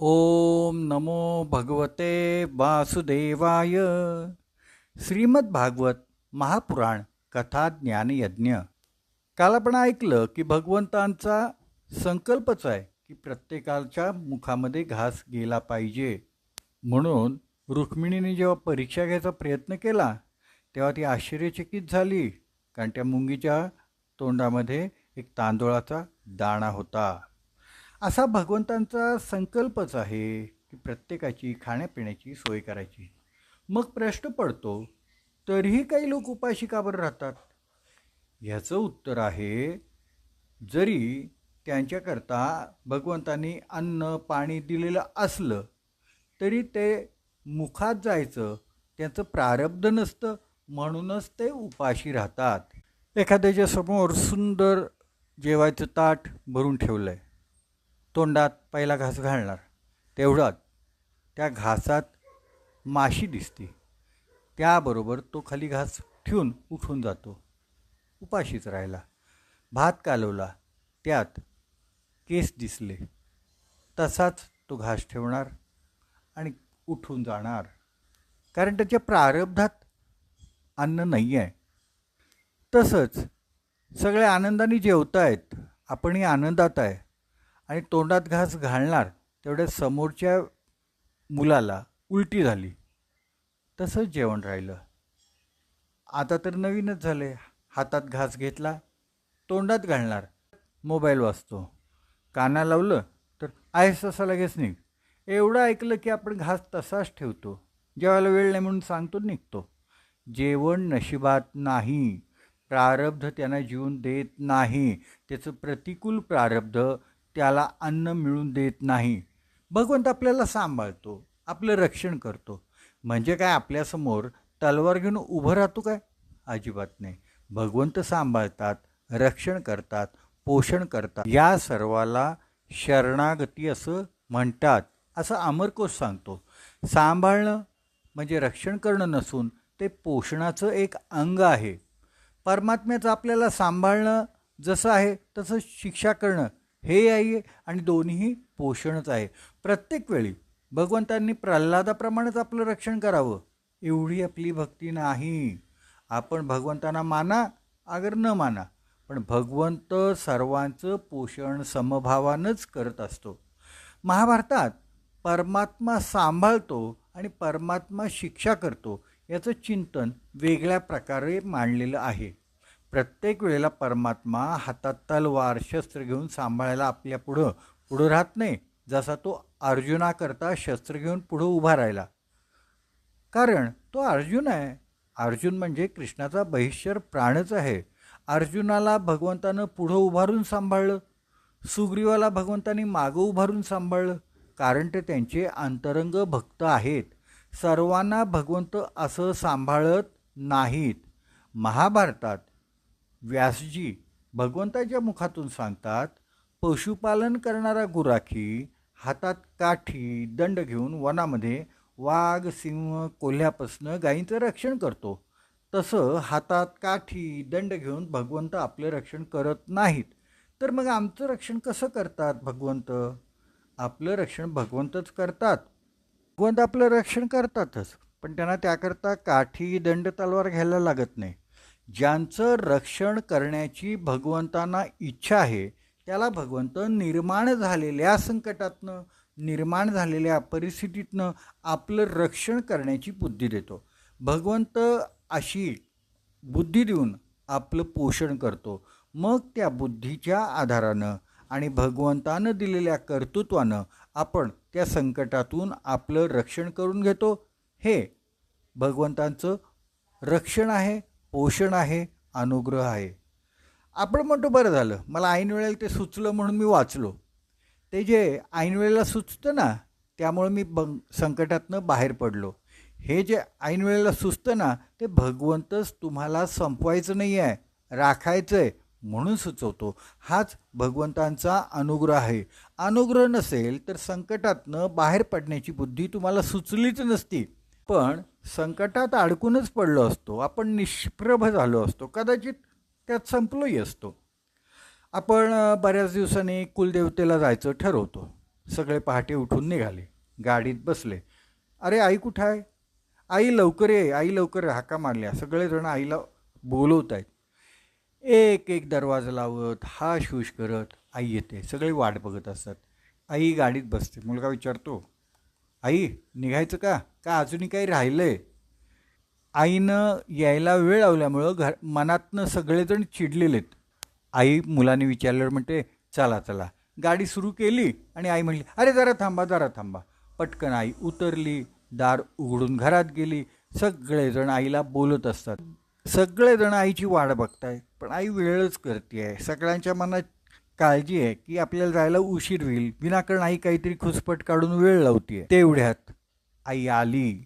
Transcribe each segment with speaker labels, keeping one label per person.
Speaker 1: ओम नमो भगवते वासुदेवाय. श्रीमद्भागवत महापुराण कथा ज्ञानयज्ञ काल आपण ऐकलं की भगवंतांचा संकल्पच आहे की प्रत्येकाच्या मुखामध्ये घास गेला पाहिजे. म्हणून रुक्मिणीने जेव्हा परीक्षा घ्यायचा प्रयत्न केला तेव्हा ती आश्चर्यचकित झाली कारण त्या मुंगीच्या तोंडामध्ये एक तांदूळाचा दाणा होता. असा भगवंतांचा संकल्पच आहे की प्रत्येकाची खाण्यापिण्याची सोय करायची. मग प्रश्न पडतो तरीही काही लोक उपाशी का बरं राहतात? ह्याचं उत्तर आहे जरी त्यांच्याकरता भगवंतांनी अन्न पाणी दिलेलं असलं तरी ते मुखात जायचं त्यांचं प्रारब्ध नसतं म्हणूनच ते उपाशी राहतात. एखाद्याच्या समोर सुंदर जेवायचं ताट भरून ठेवलं आहे तोंडात पहिला घास घालणार. तेवढ्यात त्या घासात माशी दिसते. त्याबरोबर तो खाली घास ठेवून उठून जातो. उपाशीच राहिला. भात कालवला. त्यात केस दिसले. तसाच तो घास ठेवणार आणि उठून जाणार. कारण त्याच्या प्रारब्धात अन्न नाही आहे तसंच सगळे आनंदाने जेवतायत. आपणही आनंदात आहे. आणि तोंडात घास घालणार तेवढ्या समोरच्या मुलाला उलटी झाली. तसंच जेवण राहिलं. आता तर नवीनच झाले. हातात घास घेतला तोंडात घालणार मोबाईल वाचतो. काना लावलं तर आहेस तसा लगेच निघ. एवढं ऐकलं की आपण घास तसाच ठेवतो. जेवायला वेळ नाही म्हणून सांगतो निघतो. जेवण नशिबात नाही. प्रारब्ध त्यांना जीवन देत नाही. त्याचं प्रतिकूल प्रारब्ध त्याला अन्न मिळून देत नाही. भगवंत आपल्याला सांभाळतो आपलं रक्षण करतो. म्हणजे काय आपल्यासमोर तलवार घेऊन उभं राहतो काय? अजिबात नाही. भगवंत सांभाळतात रक्षण करतात पोषण करतात. या सर्वाला शरणागती असं म्हणतात असं अमरकोश सांगतो. सांभाळणं म्हणजे रक्षण करणं नसून ते पोषणाचं एक अंग आहे. परमात्म्याचं आपल्याला सांभाळणं जसं आहे तसं शिक्षा करणं हे आहे आणि दोन्हीही पोषणच आहे. प्रत्येक वेळी भगवंतांनी प्रल्हादाप्रमाणेच आपलं रक्षण करावं. एवढी आपली भक्ती नाही. आपण भगवंतांना माना अगर न माना पण भगवंत सर्वांचं पोषण समभावानंच करत असतो. महाभारतात परमात्मा सांभाळतो आणि परमात्मा शिक्षा करतो याचं चिंतन वेगळ्या प्रकारे मांडलेलं आहे. प्रत्येक वेळेला परमात्मा हातात तलवार शस्त्र घेऊन सांभाळायला आपल्या पुढं पुढं राहत नाही. जसा तो अर्जुनाकरता शस्त्र घेऊन पुढं उभा राहिला. कारण तो अर्जुन आहे. अर्जुन म्हणजे कृष्णाचा बहिष्यर प्राणच आहे. अर्जुनाला भगवंतानं पुढं उभारून सांभाळलं. सुग्रीवाला भगवंतानी मागं उभारून सांभाळलं. कारण ते त्यांचे अंतरंग भक्त आहेत. सर्वांना भगवंत असं सांभाळत नाहीत. महाभारतात व्यासजी भगवंताच्या मुखातून सांगतात पशुपालन करणारा गुराखी हातात काठी दंड घेऊन वनामध्ये वाघ सिंह कोल्ह्यापासनं गायींचं रक्षण करतो. तसं हातात काठी दंड घेऊन भगवंत आपलं रक्षण करत नाहीत. तर मग आमचं रक्षण कसं करतात भगवंत? आपलं रक्षण भगवंतच करतात. भगवंत आपलं रक्षण करतातच पण त्यांना त्याकरता काठी दंड तलवार घ्यायला लागत नाही. ज्यांचं रक्षण करण्याची भगवंतांना इच्छा आहे त्याला भगवंत निर्माण झालेल्या संकटातनं निर्माण झालेल्या परिस्थितीतनं आपलं रक्षण करण्याची बुद्धी देतो. भगवंत अशी बुद्धी देऊन आपलं पोषण करतो. मग त्या बुद्धीच्या आधारानं आणि भगवंतानं दिलेल्या कर्तृत्वानं आपण त्या संकटातून आपलं रक्षण करून घेतो. हे भगवंतांचं रक्षण आहे. पोषण आहे अनुग्रह आहे. आपण म्हणतो बरं झालं. मला ऐन वेळेला ते सुचलं म्हणून मी वाचलो. ते जे ऐन वेळेला सुचतं ना त्यामुळं मी बंग संकटातनं बाहेर पडलो. हे जे ऐन वेळेला सुचतं ना ते भगवंतच तुम्हाला संपवायचं नाही आहे राखायचं आहे म्हणून सुचवतो. हाच भगवंतांचा अनुग्रह आहे. अनुग्रह नसेल तर संकटातनं बाहेर पडण्याची बुद्धी तुम्हाला सुचलीच नसती. पण संकटात अडकूनच पडलो असतो. आपण निष्प्रभ झालो असतो. कदाचित त्यात संपलोही असतो. आपण बऱ्याच दिवसांनी कुलदेवतेला जायचं ठरवतो. सगळे पहाटे उठून निघाले. गाडीत बसले. अरे आई कुठं आहे? आई लवकर ये. आई लवकर हाका मारल्या. सगळेजण आईला बोलवत आहेत एक एक दरवाजा लावत हा शूश करत आई येते. सगळे वाट बघत असतात. आई गाडीत बसते. मुलगा विचारतो आई निघायचं का? का अजूनही काही राहिलं आहे आईनं यायला वेळ लावल्यामुळं घर मनातनं सगळेजण चिडलेलेत. आई मुलाने विचारल्यावर म्हणते चला चला. गाडी सुरू केली आणि आई म्हणली अरे जरा थांबा जरा थांबा. पटकन आई उतरली दार उघडून घरात गेली. सगळेजण आईला बोलत असतात. सगळेजण आईची वाट बघताय पण आई वेळच करते आहे सगळ्यांच्या मनात काळजी आहे की आपल्याला जायला उशीर होईल. विनाकारण आई काहीतरी खुसपट काढून वेळ लावते तेवढ्यात आई आली.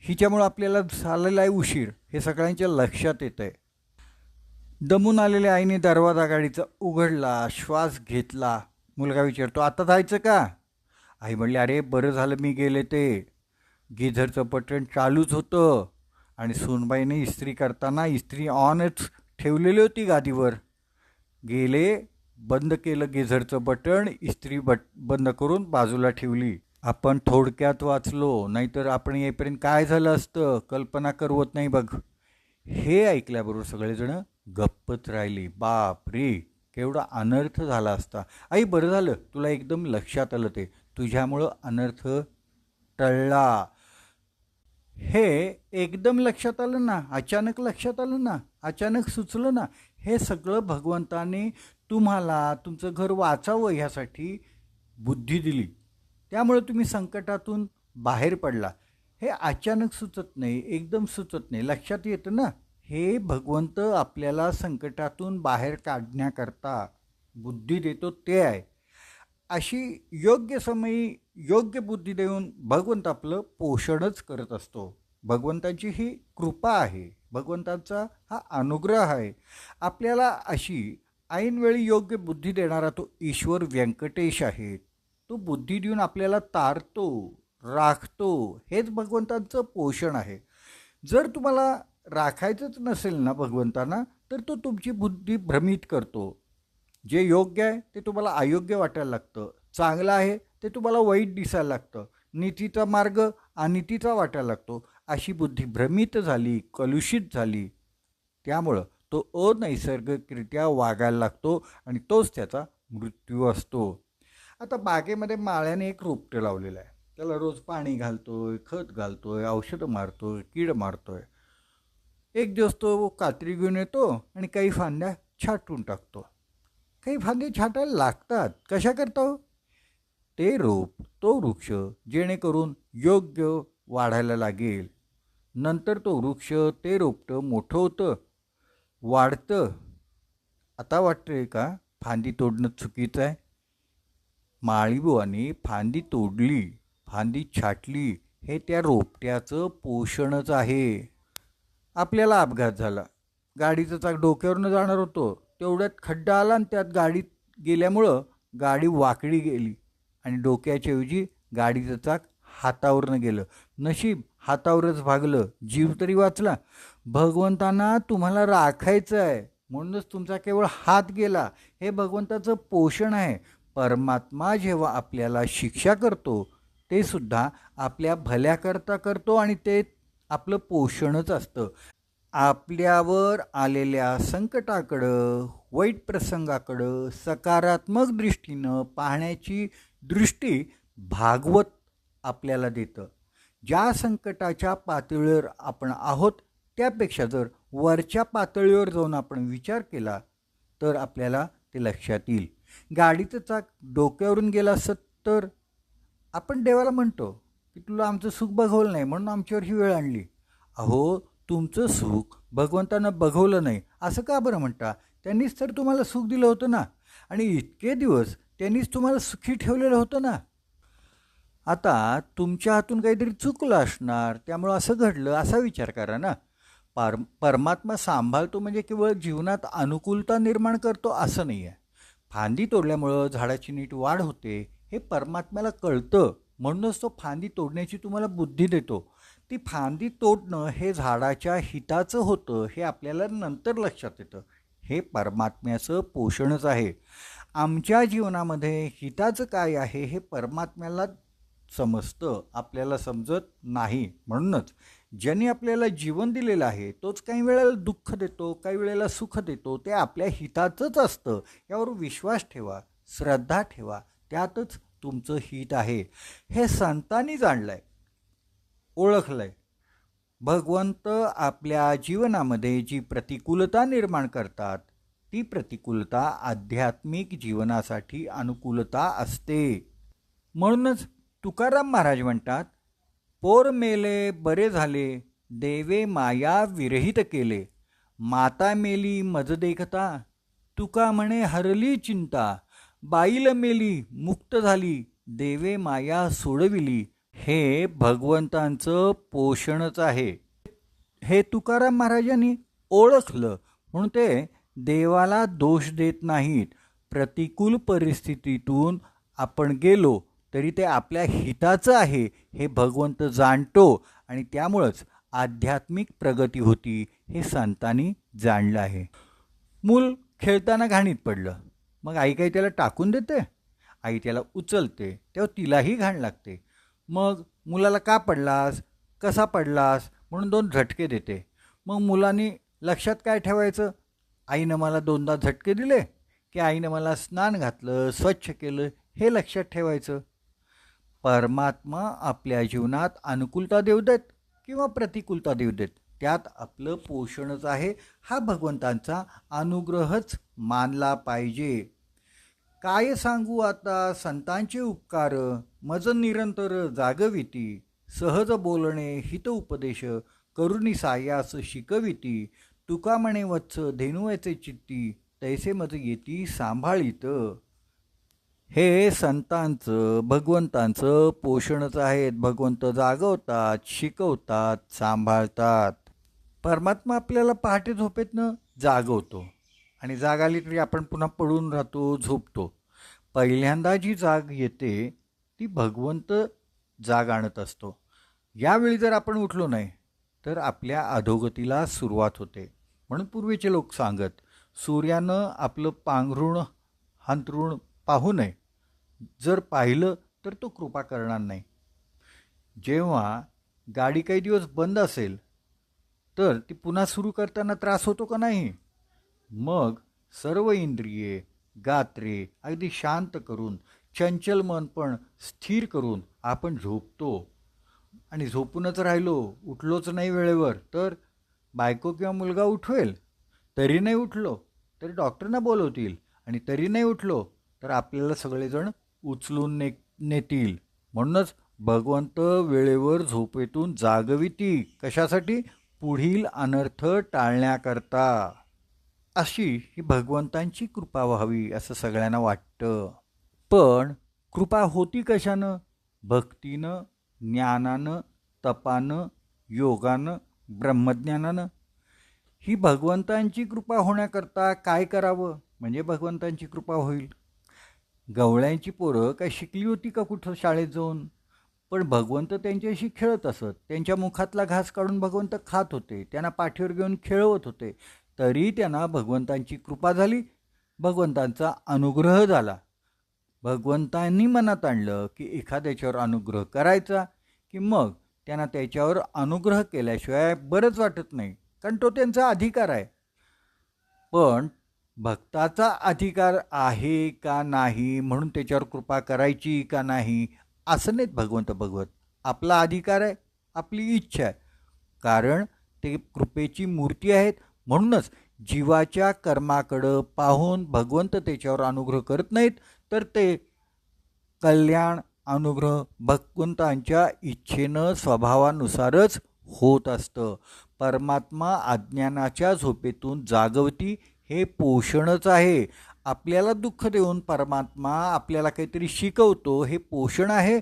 Speaker 1: हिच्यामुळं आपल्याला झालेला आहे उशीर. हे सगळ्यांच्या लक्षात येत आहे दमून आलेल्या आईने दरवाजा गाडीचा उघडला श्वास घेतला. मुलगा विचारतो आता जायचं का? आई म्हणली अरे बरं झालं मी गेले ते. गिझरचं पटण चालूच होतं आणि सोनबाईने इस्त्री करताना इस्त्री ऑनच ठेवलेली होती गादीवर. गेले बंद केलं गेझरचं बटण इस्त्री बट बंद करून बाजूला ठेवली. आपण थोडक्यात वाचलो नाहीतर आपण येईपर्यंत काय झालं असतं? कल्पना करवत नाही बघ. हे ऐकल्याबरोबर सगळेजणं गप्पच राहिली. बाप रे केवढा अनर्थ झाला असता. आई बरं झालं. तुला एकदम लक्षात आलं ते. तुझ्यामुळं अनर्थ टळला. हे एकदम लक्षात आलं ना. अचानक लक्षात आलं ना. अचानक सुचलं ना. हे सगळं भगवंताने तुम्हाला तुमचं घर वाचावं ह्यासाठी बुद्धी दिली. त्यामुळे तुम्ही संकटातून बाहेर पडला. हे अचानक सुचत नाही एकदम सुचत नाही. लक्षात येतं ना? हे भगवंत आपल्याला संकटातून बाहेर काढण्याकरता बुद्धी देतो ते आहे. अशी योग्य समयी योग्य बुद्धी देऊन भगवंत आपलं पोषणच करत असतो. भगवंताची ही कृपा आहे. भगवंताचा हा अनुग्रह आहे. आपल्याला अशी ऐनवेळी योग्य बुद्धी देणारा तो ईश्वर व्यंकटेश आहे. तो बुद्धी देऊन आपल्याला तारतो राखतो हेच भगवंतांचं पोषण आहे. जर तुम्हाला राखायचंच नसेल ना भगवंतांना तर तो तुमची बुद्धी भ्रमित करतो. जे योग्य आहे ते तुम्हाला अयोग्य वाटायला लागतं. चांगलं आहे ते तुम्हाला वाईट दिसायला लागतं. नीतीचा मार्ग अनितीचा वाटायला लागतो. अशी बुद्धी भ्रमित झाली कलुषित झाली. त्यामुळं तो अनैसर्गिकरित्या वागायला लागतो आणि तोच त्याचा मृत्यू असतो. आता बागेमध्ये माळ्याने एक रोपटे लावलेलं आहे. त्याला रोज पाणी घालतोय खत घालतोय औषधं मारतोय कीड मारतोय. एक दिवस तो कात्री घेऊन येतो आणि काही फांद्या छाटून टाकतो. काही फांदे छाटायला लागतात. कशा करतो हो? ते रोप तो वृक्ष जेणेकरून योग्य वाढायला लागेल. नंतर तो वृक्ष ते रोपटं मोठं होतं. वाढतं. आता वाटतंय का? फांदी तोडणं चुकीचं आहे. माळीबुवाने फांदी तोडली फांदी छाटली हे त्या रोपट्याचं पोषणच आहे. आपल्याला अपघात झाला. गाडीचं चाक डोक्यावरनं जाणार होतो. तेवढ्यात खड्डा आला आणि त्यात गाडीत गेल्यामुळं गाडी वाकडी गेली आणि डोक्याच्या ऐवजी गाडीचं चाक हातावरनं गेलं. नशीब हातावरच भागलं. जीव तरी वाचला. भगवंतांना तुम्हाला राखायचं आहे. म्हणूनच तुमचा केवळ हात गेला. हे भगवंताचं पोषण आहे. परमात्मा जेव्हा आपल्याला शिक्षा करतो ते सुद्धा आपल्या भल्याकरता करतो आणि ते आपलं पोषणच असतं. आपल्यावर आलेल्या संकटाकडं वाईट प्रसंगाकडं सकारात्मक दृष्टीनं पाहण्याची दृष्टी भागवत आपल्याला देतं. ज्या संकटाच्या पातळीवर आपण आहोत त्यापेक्षा जर वरच्या पातळीवर जाऊन आपण विचार केला तर आपल्याला ते लक्षात येईल. गाडीचं चाक डोक्यावरून गेला असत तर आपण देवाला म्हणतो की तुला आमचं सुख बघवलं नाही म्हणून आमच्यावर ही वेळ आणली. अहो तुमचं सुख भगवंतानं बघवलं नाही. असं का बरं म्हणता? त्यांनीच तर तुम्हाला सुख दिलं होतं ना. आणि इतके दिवस त्यांनीच तुम्हाला सुखी ठेवलेलं होतं ना. आता तुमच्या हातून काहीतरी चुकलं असणार त्यामुळं असं घडलं असा विचार करा ना. पार परमात्मा सांभाळतो म्हणजे केवळ जीवनात अनुकूलता निर्माण करतो असं नाही आहे फांदी तोडल्यामुळं झाडाची नीट वाढ होते हे परमात्म्याला कळतं म्हणूनच तो फांदी तोडण्याची तुम्हाला बुद्धी देतो. ती फांदी तोडणं हे झाडाच्या हिताचं होतं हे आपल्याला नंतर लक्षात येतं. हे परमात्म्याचं पोषणच आहे. आमच्या जीवनामध्ये हिताचं काय आहे हे परमात्म्याला समजतं आपल्याला समजत नाही म्हणूनच ज्यांनी आपल्याला जीवन दिलेलं आहे तोच काही वेळेला दुःख देतो काही वेळेला सुख देतो ते आपल्या हिताचंच असतं. यावर विश्वास ठेवा श्रद्धा ठेवा त्यातच तुमचं हित आहे. हे संतांनी जाणलं आहे ओळखलं आहे भगवंत आपल्या जीवनामध्ये जी प्रतिकूलता निर्माण करतात ती प्रतिकूलता आध्यात्मिक जीवनासाठी अनुकूलता असते. म्हणूनच तुकाराम महाराज म्हणतात पोर मेले बरे झाले देवे माया विरहित केले. माता मेली मज देखता तुका म्हणे हरली चिंता. बाईल मेली मुक्त झाली देवे माया सोडविली. हे भगवंतांचं पोषणच आहे. हे तुकाराम महाराजांनी ओळखलं म्हणून ते देवाला दोष देत नाहीत. प्रतिकूल परिस्थितीतून आपण गेलो. तरी ते आपल्या हिताचं आहे हे भगवंत जाणतो आणि त्यामुळंच आध्यात्मिक प्रगती होती हे संतांनी जाणलं आहे. मूल खेळताना घाणीत पडलं. मग आई काही त्याला टाकून देते? आई त्याला उचलते तेव्हा तिलाही घाण लागते. मग मुलाला का पडलास? कसा पडलास? म्हणून दोन झटके देते. मग मुलांनी लक्षात काय ठेवायचं? आईनं मला दोनदा झटके दिले की आईनं मला स्नान घातलं स्वच्छ केलं हे लक्षात ठेवायचं. परमात्मा आपल्या जीवनात अनुकूलता देऊ देत किंवा प्रतिकूलता देऊ देत. त्यात आपलं पोषणच आहे हा भगवंतांचा अनुग्रहच मानला पाहिजे. काय सांगू आता? संतांचे उपकार मज निरंतर जागविती सहज बोलणे हित उपदेश करुणी सायास शिकविती तुका म्हणे वत्स धेनुयाचे चित्ती तैसे मज येती सांभाळीत. हे संतांचं भगवंतांचं पोषणच आहेत. भगवंत जागवतात शिकवतात सांभाळतात. परमात्मा आपल्याला पहाटे झोपेतनं जागवतो. आणि जाग आली तरी आपण पुन्हा पडून राहतो झोपतो. पहिल्यांदा जी जाग येते ती भगवंत जाग आणत असतो. यावेळी जर आपण उठलो नाही तर आपल्या अधोगतीला सुरुवात होते. म्हणून पूर्वीचे लोक सांगत सूर्यानं आपलं पांघरुण हांतरुण पाहू नये. जर पाहिलं तर तो कृपा करणार नाही. जेव्हा गाडी काही दिवस बंद असेल तर ती पुन्हा सुरू करताना त्रास होतो का नाही? मग सर्व इंद्रिये गात्रे अगदी शांत करून चंचल मन पण स्थिर करून आपण झोपतो. आणि झोपूनच राहिलो उठलोच नाही वेळेवर तर बायको किंवा मुलगा उठवेल. तरी नाही उठलो तरी डॉक्टरना बोलवतील. आणि तरी नाही उठलो तर आपल्याला सगळेजण उचलून ने नेतील. म्हणूनच भगवंत वेळेवर झोपेतून जागविती. कशासाठी? पुढील अनर्थ टाळण्याकरता. अशी ही भगवंतांची कृपा व्हावी असं सगळ्यांना वाटतं. पण कृपा होती कशानं? भक्तीनं ज्ञानानं तपानं योगानं ब्रह्मज्ञानानं. ही भगवंतांची कृपा होण्याकरता काय करावं? म्हणजे भगवंतांची कृपा होईल. गवळ्यांची पोरं काय शिकली होती का कुठं शाळेत जाऊन? पण भगवंत त्यांच्याशी खेळत असत. त्यांच्या मुखातला घास काढून भगवंत खात होते. त्यांना पाठीवर घेऊन खेळवत होते. तरी त्यांना भगवंतांची कृपा झाली. भगवंतांचा अनुग्रह झाला. भगवंतांनी मनात आणलं की एखाद्याच्यावर अनुग्रह करायचा की मग त्यांना त्याच्यावर अनुग्रह केल्याशिवाय बरंच वाटत नाही. कारण तो त्यांचा अधिकार आहे. पण भक्ताचा अधिकार आहे का नाही म्हणून त्याच्यावर कृपा करायची का नाही असं नाहीत भगवंत भगवत. आपला अधिकार आहे आपली इच्छा आहे. कारण ते कृपेची मूर्ती आहेत म्हणूनच जीवाच्या कर्माकडं पाहून भगवंत त्याच्यावर अनुग्रह करत नाहीत तर ते कल्याण अनुग्रह भगवंतांच्या इच्छेनं स्वभावानुसारच होत असतं. परमात्मा अज्ञानाच्या झोपेतून जागवती हे पोषणच आहे. आपल्याला दुःख देऊन परमात्मा आपल्याला काहीतरी शिकवतो हे पोषण आहे.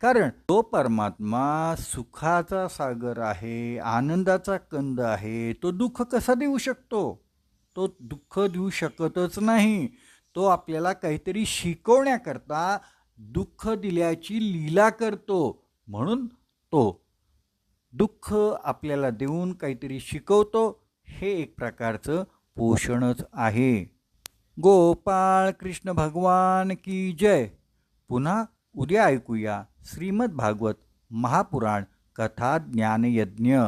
Speaker 1: कारण तो परमात्मा सुखाचा सागर आहे आनंदाचा कंद आहे. तो दुःख कसा देऊ शकतो? तो दुःख देऊ शकतच नाही. तो आपल्याला काहीतरी शिकवण्याकरता दुःख दिल्याची लीला करतो. म्हणून तो दुःख आपल्याला देऊन काहीतरी शिकवतो. हे एक प्रकारचं पोषणच आहे. गोपाळ कृष्ण भगवान की जय. पुन्हा उद्या ऐकूया श्रीमद भागवत महापुराण कथा ज्ञानयज्ञ